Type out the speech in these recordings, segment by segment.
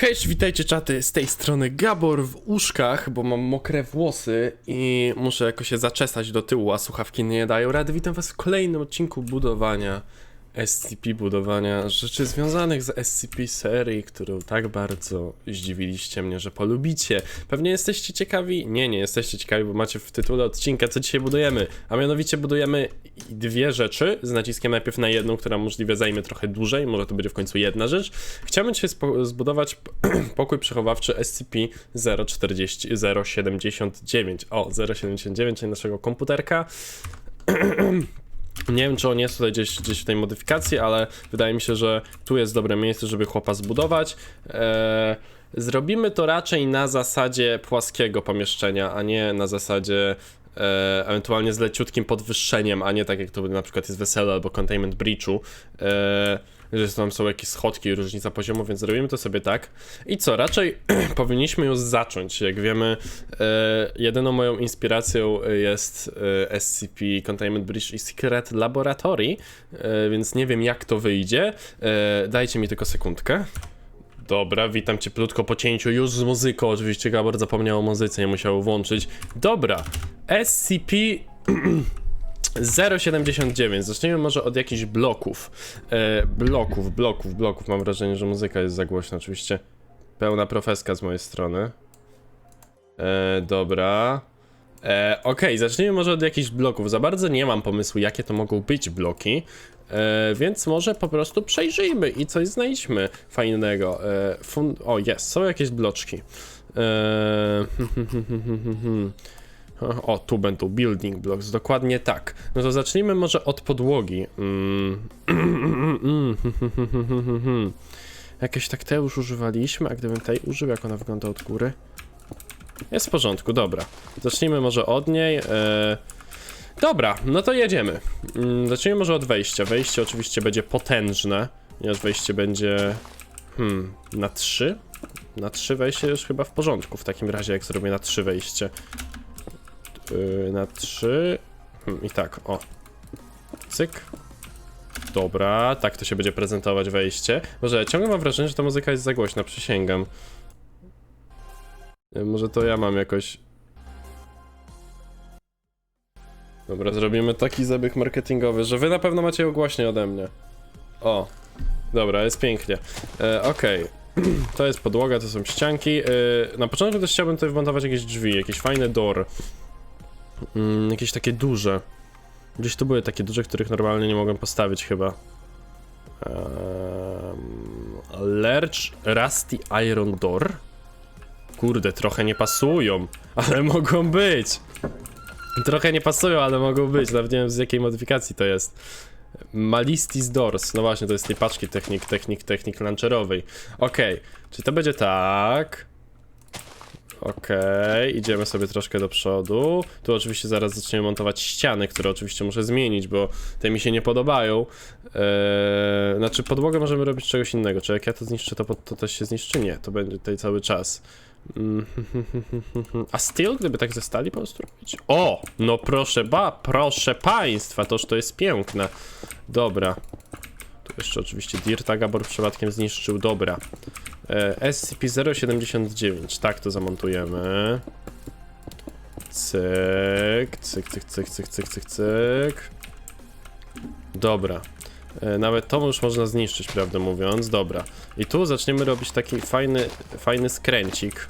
Hej, witajcie czaty, z tej strony Gabor w uszkach, bo mam mokre włosy i muszę jakoś się zaczesać do tyłu, a słuchawki nie dają rady. Witam was w kolejnym odcinku budowania SCP, budowania rzeczy związanych z SCP serii, którą tak bardzo zdziwiliście mnie, że polubicie. Pewnie jesteście ciekawi? Nie, nie jesteście ciekawi, bo macie w tytule odcinka, co dzisiaj budujemy. A mianowicie budujemy dwie rzeczy, z naciskiem najpierw na jedną, która możliwe zajmie trochę dłużej, może to będzie w końcu jedna rzecz. Chciałbym dzisiaj zbudować pokój przechowawczy SCP-040 079. O, 079, czyli naszego komputerka. Nie wiem, czy on jest tutaj gdzieś, gdzieś w tej modyfikacji, ale wydaje mi się, że tu jest dobre miejsce, żeby chłopa zbudować. Eee, zrobimy to raczej na zasadzie płaskiego pomieszczenia, a nie na zasadzie e, ewentualnie z leciutkim podwyższeniem, a nie tak jak to na przykład jest wesele albo containment breachu. E, że tam są jakieś schodki i różnica poziomu, więc zrobimy to sobie tak. I co, raczej powinniśmy już zacząć. Jak wiemy, e, jedyną moją inspiracją jest e, SCP Containment Bridge i Secret Laboratory, e, więc nie wiem jak to wyjdzie. E, dajcie mi tylko sekundkę. Dobra, witam cieplutko po cięciu, już z muzyką, oczywiście Gabor zapomniał o muzyce, nie musiał włączyć. Dobra, SCP 0,79. Zacznijmy może od jakichś bloków. E, bloków, bloków, bloków. Mam wrażenie, że muzyka jest za głośna. Oczywiście pełna profeska z mojej strony. E, dobra. E, Okej, zacznijmy może od jakichś bloków. Za bardzo nie mam pomysłu, jakie to mogą być bloki. E, więc może po prostu przejrzyjmy i coś znajdźmy fajnego. E, o, jest, są jakieś bloczki. E, O, tu będą building blocks, dokładnie tak. No to zacznijmy może od podłogi. Mm. Jakieś tak te już używaliśmy, a gdybym tej użył, jak ona wygląda od góry? Jest w porządku, dobra. Zacznijmy może od niej. E... Dobra, no to jedziemy. Mm, Zacznijmy może od wejścia. Wejście oczywiście będzie potężne, ponieważ wejście będzie... Hmm, na 3? Na 3 wejście już chyba w porządku, w takim razie jak zrobię na 3 wejście. Yy, na 3. Hmm, I tak, o. Cyk. Dobra, tak to się będzie prezentować wejście. Może ciągle mam wrażenie, że ta muzyka jest za głośna, przysięgam. Yy, Może to ja mam jakoś. Dobra, zrobimy taki zabieg marketingowy, że wy na pewno macie ją głośniej ode mnie. O, dobra, jest pięknie. E, Okej, to jest podłoga, to są ścianki. E, na początku też chciałbym tutaj wmontować jakieś drzwi, jakieś fajne door. Mm, jakieś takie duże. Gdzieś tu były takie duże, których normalnie nie mogłem postawić chyba. Um, Lerch Rusty Iron Door. Kurde, trochę nie pasują, ale mogą być. Trochę nie pasują, ale mogą być. Nawet nie wiem z jakiej modyfikacji to jest. Malistis Doors. No właśnie, to jest tej paczki technik, technik, technik launcherowej. Okej, czyli to będzie tak. Okej, idziemy sobie troszkę do przodu. Tu oczywiście zaraz zaczniemy montować ściany, które oczywiście muszę zmienić, bo te mi się nie podobają. Eee, znaczy podłogę możemy robić czegoś innego. Czy jak ja to zniszczę, to, to też się zniszczy? Nie, to będzie tutaj cały czas. Mm, A steel, gdyby tak ze stali po prostu robić? O! No proszę ba, proszę państwa, toż to jest piękne. Dobra. Tu jeszcze oczywiście Dirta Gabor przypadkiem zniszczył, dobra. E, SCP-079, tak to zamontujemy. Cyk, cyk, cyk, cyk, cyk, cyk, cyk, cyk. Dobra. E, Nawet to już można zniszczyć, prawdę mówiąc. Dobra. I tu zaczniemy robić taki fajny, fajny skręcik.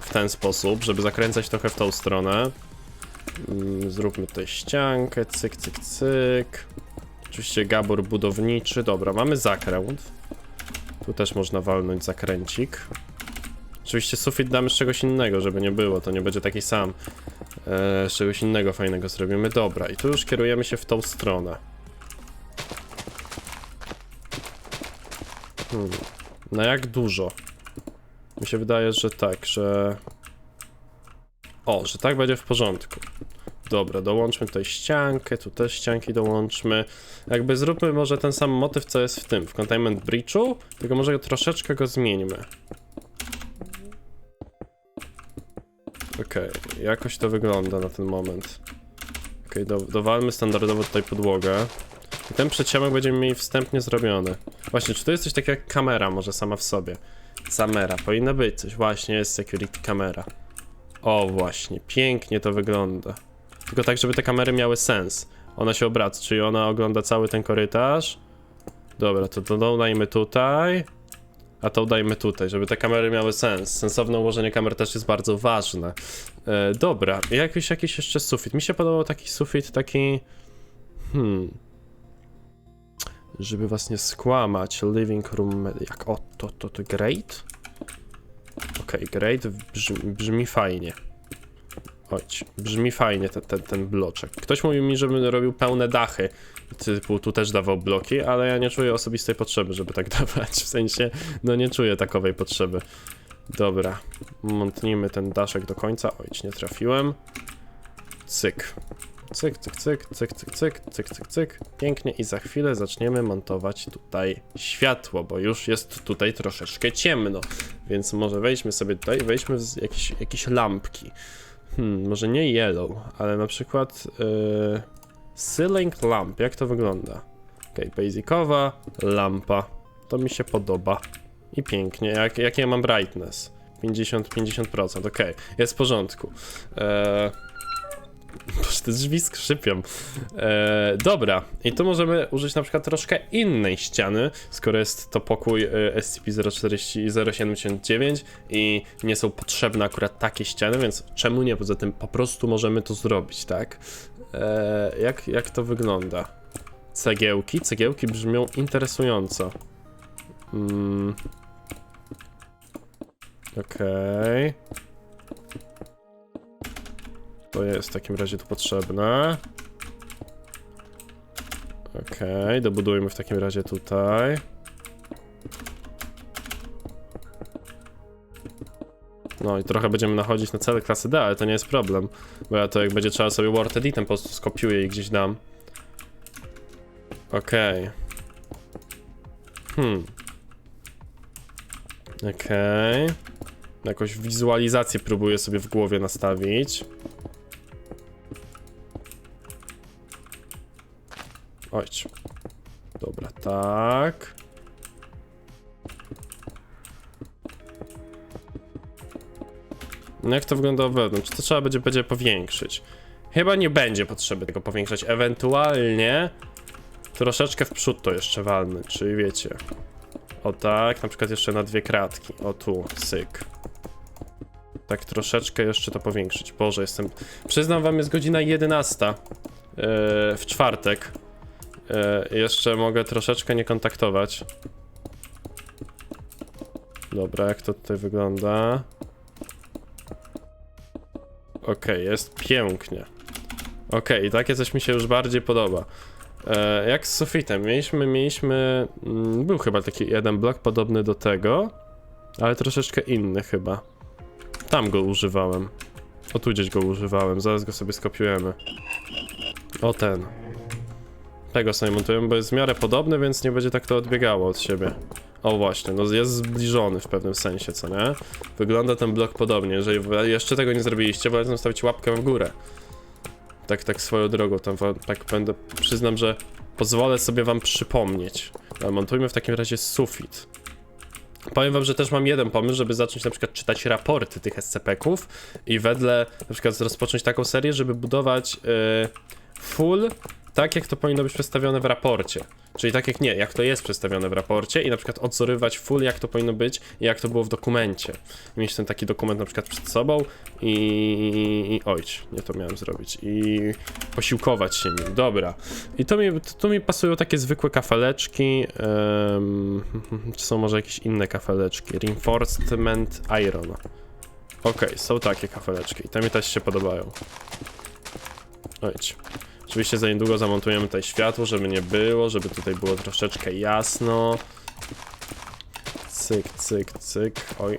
W ten sposób, żeby zakręcać trochę w tą stronę. Mm, Zróbmy tutaj ściankę, cyk, cyk, cyk. Oczywiście gabor budowniczy. Dobra, mamy zakręt. Tu też można walnąć zakręcik. Oczywiście sufit damy z czegoś innego, żeby nie było, to nie będzie taki sam. Eee, z czegoś innego fajnego zrobimy. Dobra, i tu już kierujemy się w tą stronę. Hmm. Na jak dużo? Mi się wydaje, że tak, że... O, że tak będzie w porządku. Dobra, dołączmy tutaj ściankę, tu też ścianki dołączmy. Jakby zróbmy może ten sam motyw, co jest w tym, w Containment Breachu, tylko może troszeczkę go zmieńmy. Okej, jakoś to wygląda na ten moment. Okej, do, dowalmy standardowo tutaj podłogę. I ten przeciemek będziemy mieli wstępnie zrobiony. Właśnie, czy to jest coś takiego jak kamera może sama w sobie? Kamera, powinna być coś. Właśnie, jest security kamera. O, właśnie, pięknie to wygląda. Tylko tak, żeby te kamery miały sens. Ona się obraca, czyli ona ogląda cały ten korytarz. Dobra, to to dodajmy tutaj. A to dajmy tutaj, żeby te kamery miały sens. Sensowne ułożenie kamer też jest bardzo ważne. E, dobra, jakiś, jakiś jeszcze sufit. Mi się podobał taki sufit, taki... Hmm... Żeby was nie skłamać, living room, jak o, to, to, to great? Okej, great, brzmi, brzmi fajnie. Chodź, brzmi fajnie ten, ten, ten bloczek. Ktoś mówił mi, żebym robił pełne dachy, typu tu też dawał bloki, ale ja nie czuję osobistej potrzeby, żeby tak dawać. W sensie, no nie czuję takowej potrzeby. Dobra, montnijmy ten daszek do końca. Oj, nie trafiłem. Cyk. Cyk, cyk, cyk, cyk, cyk, cyk, cyk, cyk, cyk. Pięknie i za chwilę zaczniemy montować tutaj światło, bo już jest tutaj troszeczkę ciemno. Więc może wejdźmy sobie tutaj, wejdźmy w jakieś, jakieś lampki. Hmm, może nie yellow, ale na przykład yy, lamp, jak to wygląda? Okej, basicowa lampa, to mi się podoba. I pięknie, jak, jaki ja mam brightness? 50, 50%, okej, jest w porządku. Eee, Boże, te drzwi skrzypią. E, dobra, i tu możemy użyć na przykład troszkę innej ściany, skoro jest to pokój e, SCP-040-079 i nie są potrzebne akurat takie ściany, więc czemu nie? Poza tym po prostu możemy to zrobić, tak? E, jak, jak to wygląda? Cegiełki? Cegiełki brzmią interesująco. Mm. Okej. To jest w takim razie tu potrzebne. Okej, dobudujmy w takim razie tutaj. No i trochę będziemy nachodzić na cele klasy D, ale to nie jest problem. Bo ja to jak będzie trzeba sobie Word Editem po prostu skopiuję i gdzieś dam. Okej. Hmm. Okej. Jakąś wizualizację próbuję sobie w głowie nastawić. Ojcz. Dobra, tak. No jak to wygląda wewnątrz? To trzeba będzie, będzie powiększyć. Chyba nie będzie potrzeby tego powiększać. Ewentualnie troszeczkę w przód to jeszcze walny, czyli wiecie. O tak, na przykład jeszcze na dwie kratki. O tu, syk. Tak troszeczkę jeszcze to powiększyć. Boże, jestem... Przyznam wam, jest godzina 11 yy, w czwartek. E, jeszcze mogę troszeczkę nie kontaktować. Dobra, jak to tutaj wygląda? Okej, jest pięknie. Okej, takie coś mi się już bardziej podoba. E, jak z sufitem? Mieliśmy, mieliśmy... Mm, był chyba taki jeden blok podobny do tego, ale troszeczkę inny chyba. Tam go używałem. O tu gdzieś go używałem, zaraz go sobie skopiujemy. O ten. Tego sobie montujemy, bo jest w miarę podobny, więc nie będzie tak to odbiegało od siebie. O właśnie, no jest zbliżony w pewnym sensie, co nie? Wygląda ten blok podobnie, jeżeli jeszcze tego nie zrobiliście, polecam zostawić łapkę w górę. Tak, tak swoją drogą, tam tak będę, przyznam, że pozwolę sobie wam przypomnieć. Montujmy w takim razie sufit. Powiem wam, że też mam jeden pomysł, żeby zacząć na przykład czytać raporty tych SCP-ków i wedle na przykład rozpocząć taką serię, żeby budować yy, full tak, jak to powinno być przedstawione w raporcie. Czyli tak jak nie, jak to jest przedstawione w raporcie i na przykład odzorywać full, jak to powinno być i jak to było w dokumencie. Mieć ten taki dokument na przykład przed sobą i... i nie to miałem zrobić. I posiłkować się nim, dobra. I to mi, to mi pasują takie zwykłe kafeleczki. Um, czy są może jakieś inne kafeleczki? Reinforcement Iron. Okej, są takie kafeleczki i te mi też się podobają. Ojcz. Oczywiście za niedługo zamontujemy tutaj światło, żeby nie było, żeby tutaj było troszeczkę jasno. Cyk, cyk, cyk. Oj.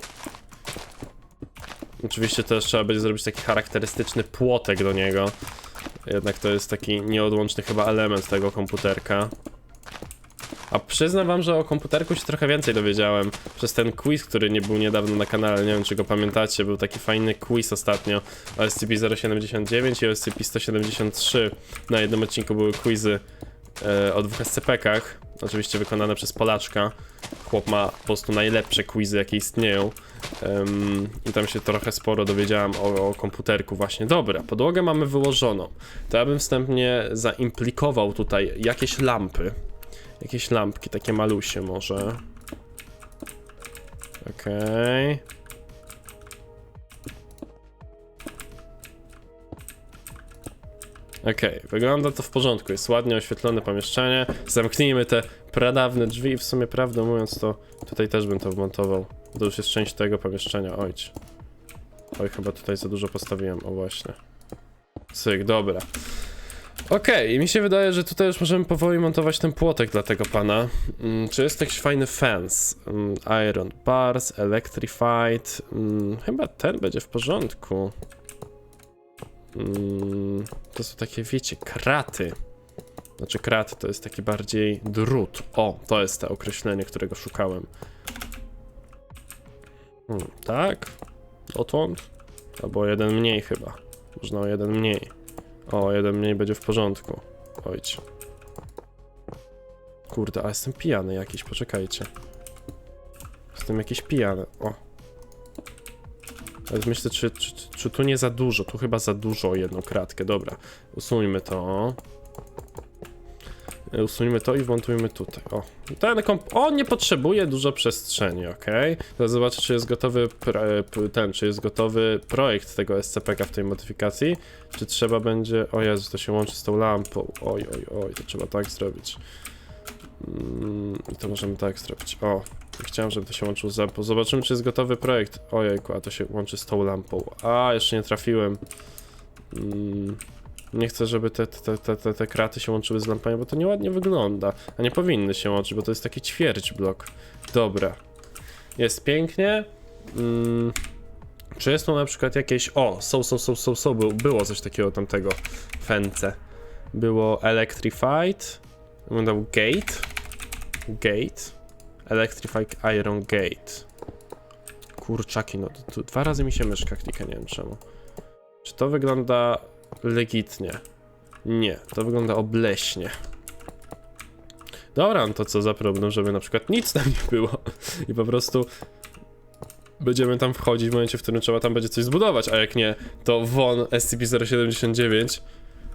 Oczywiście też trzeba będzie zrobić taki charakterystyczny płotek do niego. Jednak to jest taki nieodłączny chyba element tego komputerka. A przyznam wam, że o komputerku się trochę więcej dowiedziałem przez ten quiz, który nie był niedawno na kanale, nie wiem czy go pamiętacie, był taki fajny quiz ostatnio o SCP-079 i o SCP-173. Na jednym odcinku były quizy e, o dwóch SCP-kach, oczywiście wykonane przez Polaczka. Chłop ma po prostu najlepsze quizy, jakie istnieją. Em, I tam się trochę sporo dowiedziałem o, o komputerku właśnie. Dobra, podłogę mamy wyłożoną. To ja bym wstępnie zaimplikował tutaj jakieś lampy. Jakieś lampki, takie malusie może. Okej. Okej, wygląda to w porządku, jest ładnie oświetlone pomieszczenie. Zamknijmy te pradawne drzwi i w sumie prawdę mówiąc to tutaj też bym to wmontował. To już jest część tego pomieszczenia, ojcz. Oj, chyba tutaj za dużo postawiłem, o właśnie. Cyk, dobra. Okej, i mi się wydaje, że tutaj już możemy powoli montować ten płotek dla tego pana. Mm, czy jest jakiś fajny fence? Mm, iron bars, electrified. Mm, chyba ten będzie w porządku. Mm, to są takie, wiecie, kraty. Znaczy kraty to jest taki bardziej drut. O, to jest to określenie, którego szukałem. Hmm, tak? Dotąd? Albo jeden mniej chyba. Można o jeden mniej. O, jeden mniej będzie w porządku. Ojcie. Kurde, a jestem pijany jakiś, poczekajcie. Jestem jakiś pijany. O. Ale myślę, czy, czy, czy tu nie za dużo? Tu chyba za dużo jedną kratkę. Dobra, usuńmy to. E, Usuńmy to i wmontujmy tutaj. O, ten komp on nie potrzebuje dużo przestrzeni, ok? Teraz zobaczę, czy jest gotowy p- ten, czy jest gotowy projekt tego SCP-ka w tej modyfikacji, czy trzeba będzie... O Jezu, to się łączy z tą lampą. Oj, oj, oj, to trzeba tak zrobić. Mm, I to możemy tak zrobić. O, chciałem, żeby to się łączyło z lampą. Zobaczymy, czy jest gotowy projekt. Ojejku, a to się łączy z tą lampą. A, jeszcze nie trafiłem. Mm, nie chcę, żeby te, te, te, te, te kraty się łączyły z lampami, bo to nieładnie wygląda. A nie powinny się łączyć, bo to jest taki ćwierć blok. Dobra. Jest pięknie. Mm, czy jest tu na przykład jakieś... O, są, są, są, są, są, było, coś takiego tamtego fence. Było Electrified. Wyglądał Gate. Gate. Electrified Iron Gate. Kurczaki, no tu dwa razy mi się myszka klika, nie wiem czemu. Czy to wygląda legitnie? Nie, to wygląda obleśnie. Dobra, no to co za problem, żeby na przykład nic tam nie było i po prostu będziemy tam wchodzić w momencie, w którym trzeba tam będzie coś zbudować, a jak nie, to won SCP-079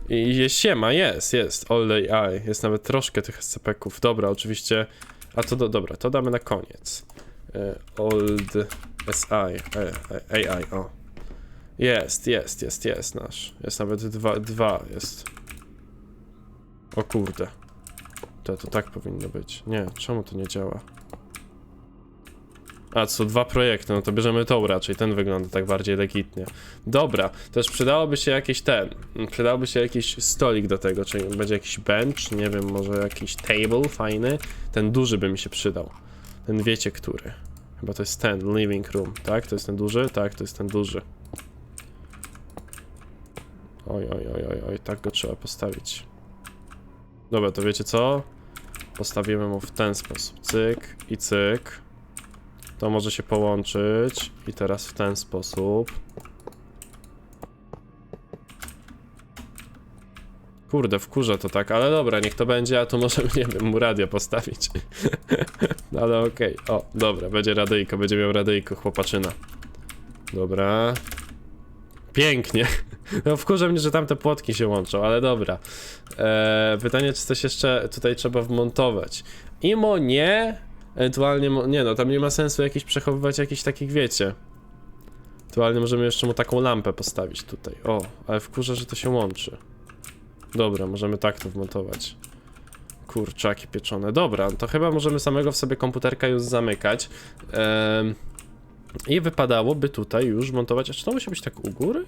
i jest siema, jest, jest, all AI, jest nawet troszkę tych SCP-ków, dobra, oczywiście, a to do, dobra, to damy na koniec. E, Old SI, e, AI, o. Jest, jest, jest, jest nasz. Jest nawet dwa, dwa jest. O kurde. To, to tak powinno być. Nie, czemu to nie działa? A, są dwa projekty, no to bierzemy tą raczej, ten wygląda tak bardziej legitnie. Dobra, też przydałoby się jakiś ten, przydałoby się jakiś stolik do tego, czyli będzie jakiś bench, nie wiem, może jakiś table fajny. Ten duży by mi się przydał. Ten wiecie, który. Chyba to jest ten, living room, tak? To jest ten duży? Tak, to jest ten duży. Oj, oj, oj, oj, oj, tak go trzeba postawić. Dobra, to wiecie co? Postawimy mu w ten sposób. Cyk i cyk. To może się połączyć. I teraz w ten sposób. Kurde, wkurza to tak, ale dobra, niech to będzie, a tu możemy, nie wiem, mu radio postawić. No ale okej, o, dobra, będzie radyjko, będzie miał radyjko, chłopaczyna. Dobra. Pięknie. No wkurza mnie, że tamte płotki się łączą, ale dobra. Eee, pytanie, czy coś jeszcze tutaj trzeba wmontować. Imo nie, ewentualnie, nie no, tam nie ma sensu jakiś przechowywać jakichś takich, wiecie. Ewentualnie możemy jeszcze mu taką lampę postawić tutaj. O, ale wkurza, że to się łączy. Dobra, możemy tak to wmontować. Kurczaki pieczone. Dobra, to chyba możemy samego w sobie komputerka już zamykać. Em, I wypadałoby tutaj już montować. A czy to musi być tak u góry?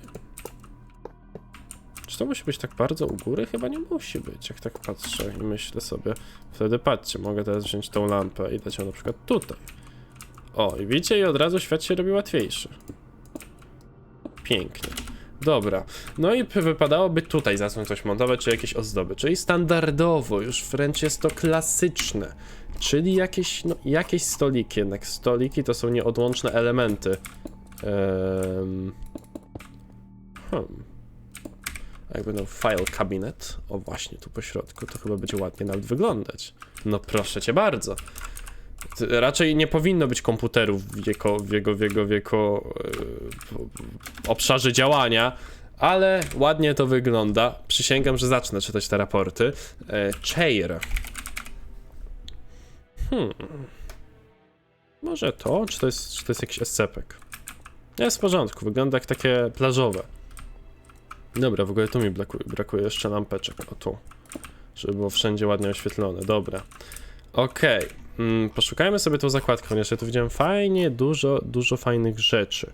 Czy to musi być tak bardzo u góry? Chyba nie musi być, jak tak patrzę i myślę sobie. Wtedy patrzcie, mogę teraz wziąć tą lampę i dać ją na przykład tutaj. O, i widzicie, i od razu świat się robi łatwiejszy. Pięknie. Dobra, no i wypadałoby tutaj zacząć coś montować, czy jakieś ozdoby, czyli standardowo, już wręcz jest to klasyczne, czyli jakieś, no, jakieś stoliki, jednak stoliki to są nieodłączne elementy. Ehm... Hmm. A jak będą file cabinet, o właśnie tu po środku, to chyba będzie ładnie nawet wyglądać. No proszę cię bardzo. Raczej nie powinno być komputerów w jego, w jego, w jego, w jego e, obszarze działania, ale ładnie to wygląda. Przysięgam, że zacznę czytać te raporty. E, chair. Hmm. Może to? Czy to jest, czy to jest jakiś escepek? Jest w porządku, wygląda jak takie plażowe. Dobra, w ogóle tu mi brakuje, brakuje jeszcze lampeczek. O tu. Żeby było wszędzie ładnie oświetlone. Dobra. Okej. Mm, poszukajmy sobie tą zakładkę, ponieważ ja tu widziałem fajnie, dużo, dużo fajnych rzeczy.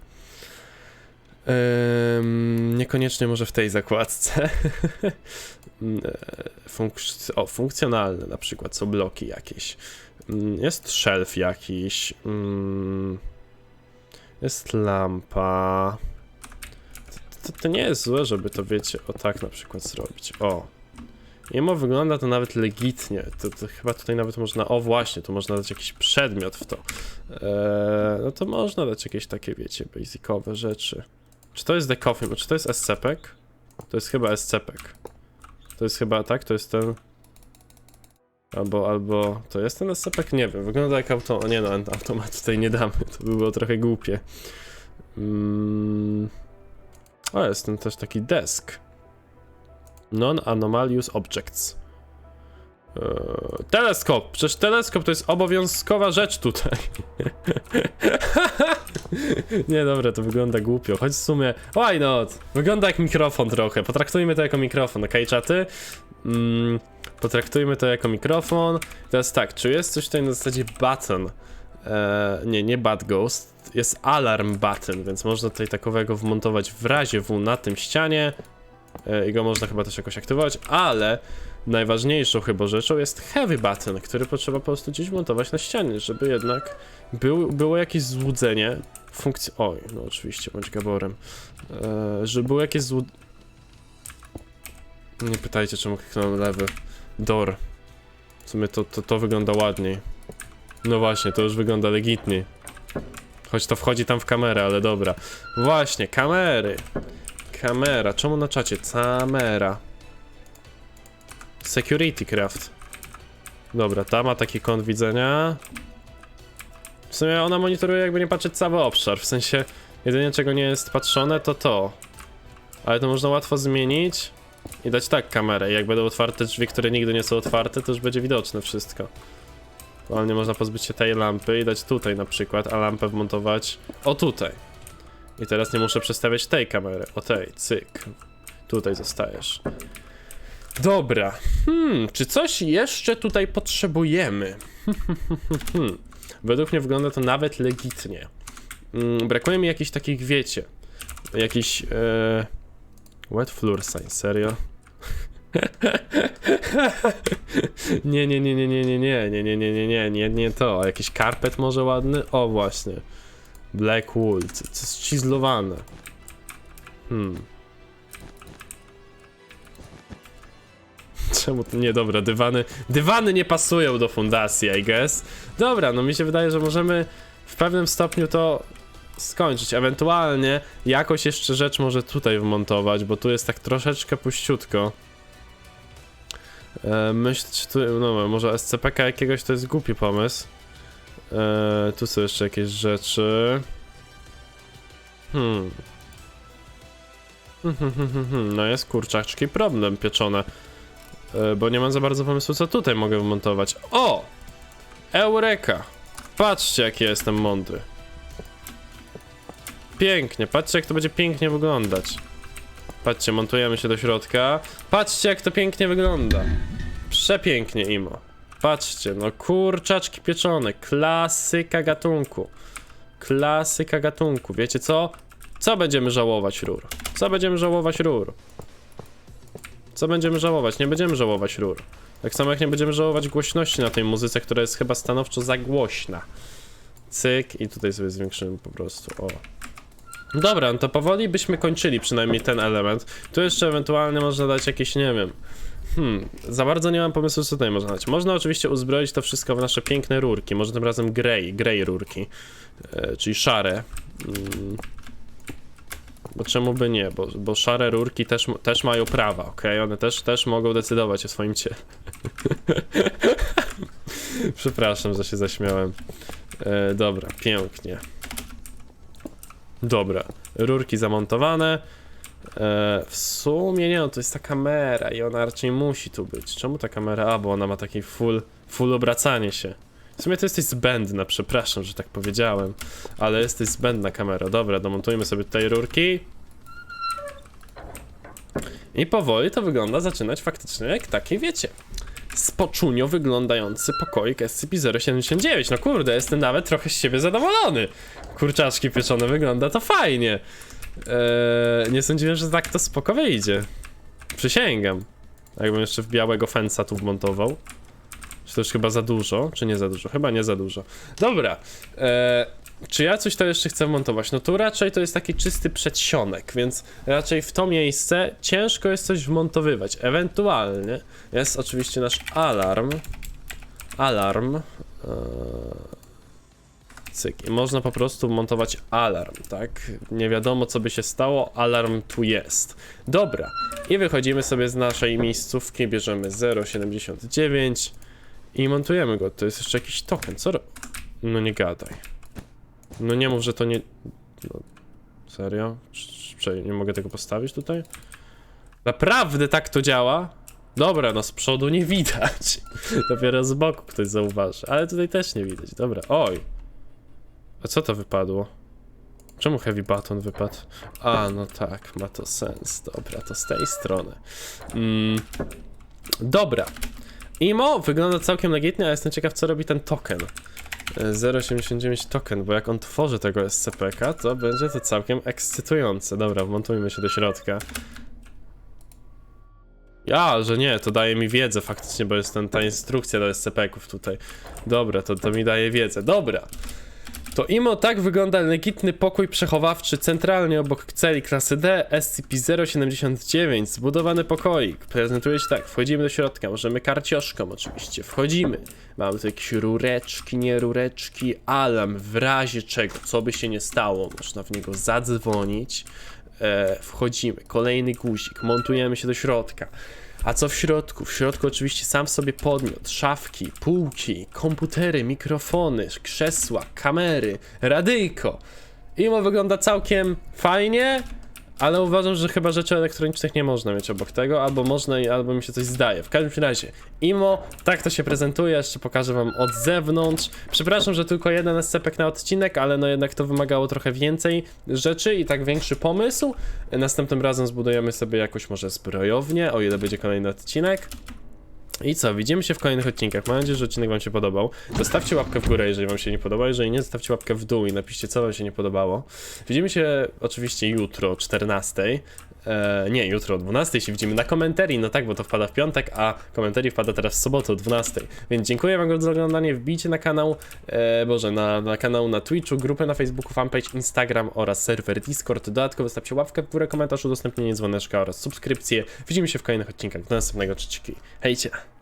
Niekoniecznie może w tej zakładce. Mm, e, Funkc- o, funkcjonalne na przykład, są bloki jakieś. Mm, Jest shelf jakiś. mm, Jest lampa. To, to nie jest złe, żeby to wiecie, o tak na przykład zrobić. O. Mimo wygląda to nawet legitnie. To, to chyba tutaj nawet można. O właśnie, tu można dać jakiś przedmiot w to. Eee, no to można dać jakieś takie, wiecie, basicowe rzeczy. Czy to jest The Coffin? Czy to jest SCP? To jest chyba SCP. To jest chyba tak? To jest ten. Albo, albo. To jest ten SCP? Nie wiem. Wygląda jak auto. Nie no, automat tutaj nie damy. To by było trochę głupie. Mm. O, jest ten też taki desk. Non-anomalous objects. Eee, teleskop! Przecież teleskop to jest obowiązkowa rzecz tutaj. Nie, dobra, to wygląda głupio. Choć w sumie. Why not? Wygląda jak mikrofon trochę. Potraktujmy to jako mikrofon, ok, czaty? Mm, potraktujmy to jako mikrofon. Teraz tak, czy jest coś tutaj na zasadzie button? Eee, nie, nie bad ghost. Jest alarm button, więc można tutaj takowego wmontować w razie W na tym ścianie. E, i go można chyba też jakoś aktywować, ale najważniejszą chyba rzeczą jest heavy button, który potrzeba po prostu gdzieś montować na ścianie, żeby jednak był, było jakieś złudzenie funkcji... Oj, no oczywiście, bądź gaborem. E, żeby było jakieś złud... Nie pytajcie, czemu kliknąłem lewy. Door. W sumie to, to, to wygląda ładniej. No właśnie, to już wygląda legitniej. Choć to wchodzi tam w kamerę, ale dobra. Właśnie, kamery. Kamera, czemu na czacie? Kamera. Security craft. Dobra, ta ma taki kąt widzenia. W sumie ona monitoruje jakby nie patrzeć cały obszar, w sensie jedynie czego nie jest patrzone to to. Ale to można łatwo zmienić i dać tak kamerę. Jak będą otwarte drzwi, które nigdy nie są otwarte, to już będzie widoczne wszystko. Ale nie można pozbyć się tej lampy i dać tutaj na przykład, a lampę wmontować o tutaj. I teraz nie muszę przestawiać tej kamery. O tej, cyk. Tutaj zostajesz. Dobra. Hmm, czy coś jeszcze tutaj potrzebujemy? Hmm. Według mnie wygląda to nawet legitnie. Mm, brakuje mi jakichś takich, wiecie, jakiś e... wet floor sign, serio? nie, nie, nie, nie, nie, nie, nie, nie, nie, nie, nie, nie, nie, nie to. Jakiś karpet może ładny? O, właśnie. Black wool, co jest cizlowane. Hmm. Czemu to nie dobra, dywany. Dywany nie pasują do fundacji, I guess. Dobra, no mi się wydaje, że możemy w pewnym stopniu to skończyć. Ewentualnie jakoś jeszcze rzecz może tutaj wmontować, bo tu jest tak troszeczkę puściutko. E, myślę, czy tu, no może SCPK jakiegoś to jest głupi pomysł. E, tu są jeszcze jakieś rzeczy. Hmm. Hmm, hmm, hmm. No jest kurczaczki problem pieczone. E, bo nie mam za bardzo pomysłu, co tutaj mogę wmontować. O! Eureka! Patrzcie, jaki ja jestem mądry. Pięknie, patrzcie, jak to będzie pięknie wyglądać. Patrzcie, montujemy się do środka. Patrzcie, jak to pięknie wygląda. Przepięknie, Imo. Patrzcie, no kurczaczki pieczone, klasyka gatunku. Klasyka gatunku. Wiecie co? Co będziemy żałować rur? Co będziemy żałować rur? Co będziemy żałować? Nie będziemy żałować rur. Tak samo jak nie będziemy żałować głośności na tej muzyce, która jest chyba stanowczo za głośna. Cyk i tutaj sobie zwiększymy po prostu. O. Dobra, no to powoli byśmy kończyli przynajmniej ten element. Tu jeszcze ewentualnie można dać jakieś, nie wiem. Hmm, za bardzo nie mam pomysłu, co tutaj można dać. Można oczywiście uzbroić to wszystko w nasze piękne rurki. Może tym razem grey, grey rurki, e, czyli szare. Mm. Bo czemu by nie? Bo, bo szare rurki też, też mają prawa, okej? One też, też mogą decydować o swoim ciele. Przepraszam, że się zaśmiałem. E, dobra, pięknie. Dobra, rurki zamontowane. E, w sumie nie, no to jest ta kamera i ona raczej musi tu być. Czemu ta kamera? A, bo ona ma taki full, full obracanie się. W sumie to jesteś zbędna, przepraszam, że tak powiedziałem, ale jesteś zbędna kamera. Dobra, domontujmy sobie tutaj rurki. I powoli to wygląda zaczynać faktycznie jak taki, wiecie, spoczunio wyglądający pokoik SCP-079. No kurde, jestem nawet trochę z siebie zadowolony. Kurczaczki pieczone, wygląda to fajnie. Eee, nie sądziłem, że tak to spoko wyjdzie. Przysięgam. Jakbym jeszcze w białego fensa tu wmontował. Czy to już chyba za dużo, czy nie za dużo? Chyba nie za dużo. Dobra. Eee, czy ja coś to jeszcze chcę montować? No tu raczej to jest taki czysty przedsionek, więc raczej w to miejsce ciężko jest coś wmontowywać. Ewentualnie jest oczywiście nasz alarm. Alarm. Eee, cyk. I można po prostu montować alarm, tak? Nie wiadomo co by się stało, alarm tu jest. Dobra. I wychodzimy sobie z naszej miejscówki, bierzemy 0,79 i montujemy go. To jest jeszcze jakiś token. Co. No nie gadaj. No nie mów, że to nie... No, serio? Nie mogę tego postawić tutaj? Naprawdę tak to działa? Dobra, no z przodu nie widać. Dopiero z boku ktoś zauważy. Ale tutaj też nie widać. Dobra, oj. A co to wypadło? Czemu Heavy Baton wypadł? A, no tak, ma to sens. Dobra, to z tej strony. Mm, dobra. Imo wygląda całkiem legitnie, ale jestem ciekaw, co robi ten token. E, 0,79 token, bo jak on tworzy tego SCP-ka, to będzie to całkiem ekscytujące. Dobra, wmontujmy się do środka. Ja, że nie, to daje mi wiedzę faktycznie, bo jest ten, ta instrukcja do SCP-ków tutaj. Dobra, to, to mi daje wiedzę. Dobra. To IMO tak wygląda legitny pokój przechowawczy centralnie obok celi klasy D SCP-079, zbudowany pokoik. Prezentuje się tak, wchodzimy do środka, możemy karcioszką oczywiście, wchodzimy. Mamy tu jakieś rureczki, nie rureczki, alarm w razie czego, co by się nie stało, można w niego zadzwonić. E, wchodzimy, kolejny guzik, montujemy się do środka. A co w środku? W środku oczywiście sam sobie podmiot, szafki, półki, komputery, mikrofony, krzesła, kamery, radyjko. Imo wygląda całkiem fajnie, ale uważam, że chyba rzeczy elektronicznych nie można mieć obok tego, albo można, albo mi się coś zdaje. W każdym razie, Imo, tak to się prezentuje, jeszcze pokażę wam od zewnątrz. Przepraszam, że tylko jeden SCP na odcinek, ale no jednak to wymagało trochę więcej rzeczy i tak większy pomysł. Następnym razem zbudujemy sobie jakoś może zbrojownię, o ile będzie kolejny odcinek. I co, widzimy się w kolejnych odcinkach. Mam nadzieję, że odcinek Wam się podobał. Zostawcie łapkę w górę, jeżeli Wam się nie podoba. Jeżeli nie, zostawcie łapkę w dół i napiszcie, co Wam się nie podobało. Widzimy się oczywiście jutro o 14. E, nie, jutro o 12 się widzimy na komentarii, no tak, bo to wpada w piątek, a komentarii wpada teraz w sobotę o 12. Więc dziękuję Wam za oglądanie, wbijcie na kanał, e, Boże, na, na kanał na Twitchu, grupę na Facebooku, fanpage, Instagram oraz serwer Discord. Dodatkowo zostawcie łapkę w górę, komentarz, udostępnienie dzwoneczka oraz subskrypcję. Widzimy się w kolejnych odcinkach. Do następnego, trzeci. Hejcie!